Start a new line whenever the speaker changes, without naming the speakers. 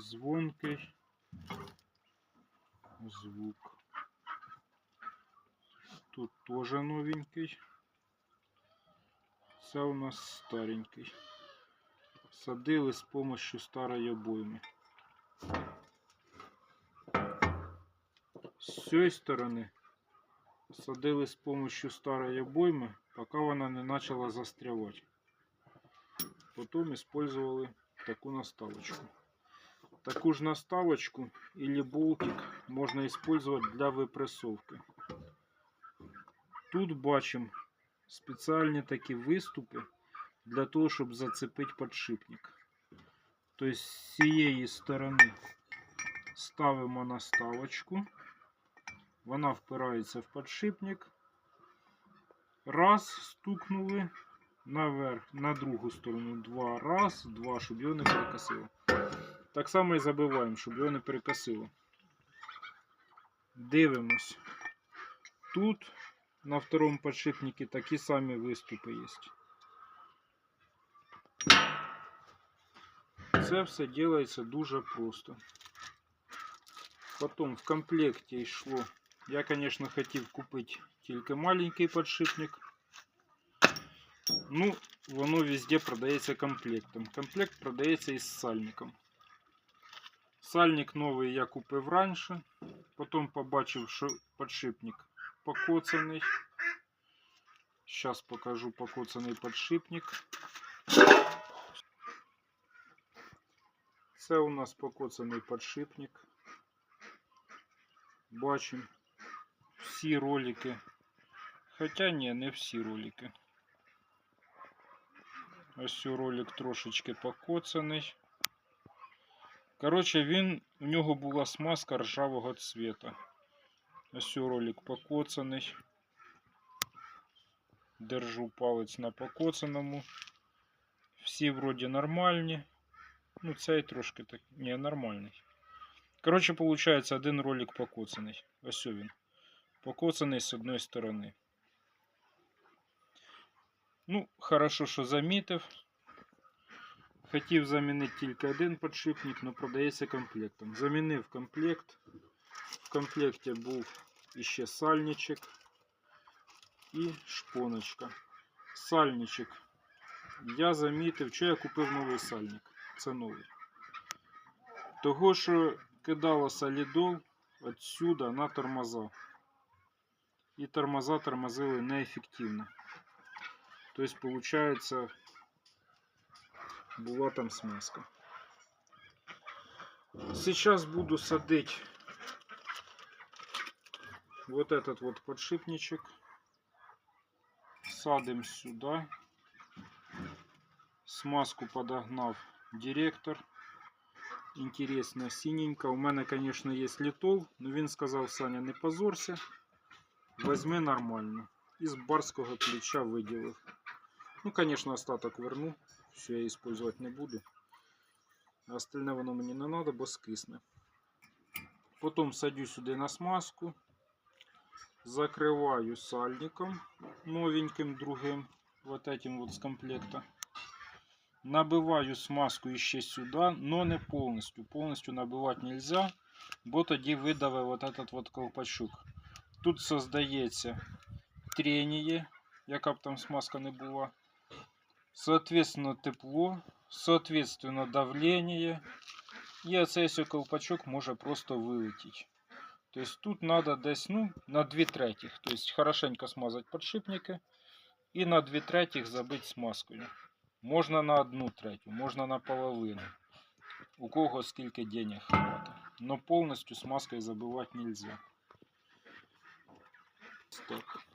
Звонкий. Звук. Тут теж новенький. Це у нас старенький. Садили з помощью старої обойми. З цієї сторони садили з помощью старої обойми, поки вона не почала застрявати. Потім использовали таку наставочку. Таку ж наставочку или болтик можна использовать для випресовки. Тут бачимо спеціальні такі виступи для того, щоб зацепити подшипник. Тобто з цієї сторони ставимо наставочку. Вона впирається в подшипник. Раз, стукнули наверх, на другу сторону. Два. Раз, два, щоб його не перекосило. Так само і забиваємо, щоб його не перекосило. Дивимось. Тут на второму подшипнике такі самі виступи є. Це все делается дуже просто. Потом в комплекті йшло. Я, конечно, хотів купити тільки маленький подшипник. Ну, воно везде продається комплектом. Комплект продається із сальником. Сальник новий я купив раніше. Потім побачив, що подшипник покоцаний. Сейчас покажу покоцаний подшипник. Це у нас покоцаний подшипник. Бачимо всі ролики. Хоча ні, не всі ролики. Ось ролик трошечки покоцаний. Коротше, він, у нього була смазка ржавого цвета. Ось ролик покоцаний. Держу палець на покоцаному. Всі вроді нормальні. Ну, цей трошки так. Ні, нормальний. Коротше, виходить, один ролик покоцаний. Ось він. Покоцаний з одної сторони. Ну, хорошо, що замітив. Хотів замінити тільки один подшипник, але продається комплектом. Замінив комплект. В комплекті був іще сальничок і шпоночка. Сальничок. Я замітив, що я купив новий сальник. Це новий. Того, що кидало солідол отсюда на тормоза. І тормоза тормозили неефективно. Тобто, получается, була там смазка. Сейчас буду садить вот этот вот подшипничек. Садим сюда. Смазку подогнав директор. Интересно, синенько. У мене, конечно, есть литол, но він сказав, Саня, не позорся. Возьми нормально. Із барського плеча виділив. Ну, конечно, остаток верну. Все я использовать не буду. А остальне воно мені не надо, бо скисне. Потім садю сюди на смазку. Закриваю сальником новеньким другим. Вот этим вот з комплекта. Набиваю смазку ще сюди, но не повністю. Повністю набивати нельзя, бо тоді видаве вот этот вот колпачок. Тут создається трение, яка б там смазка не була. Соответственно, тепло, соответственно, давление. І оцей ось колпачок може просто вилетіти. Тобто тут треба десь ну, на 2 третіх. Тобто хорошенько смазати подшипники і на 2 третіх забити смазкою. Можна на 1 третю, можна на половину. У кого скільки денег хватить. Но повністю смазкою забивати нельзя. Так.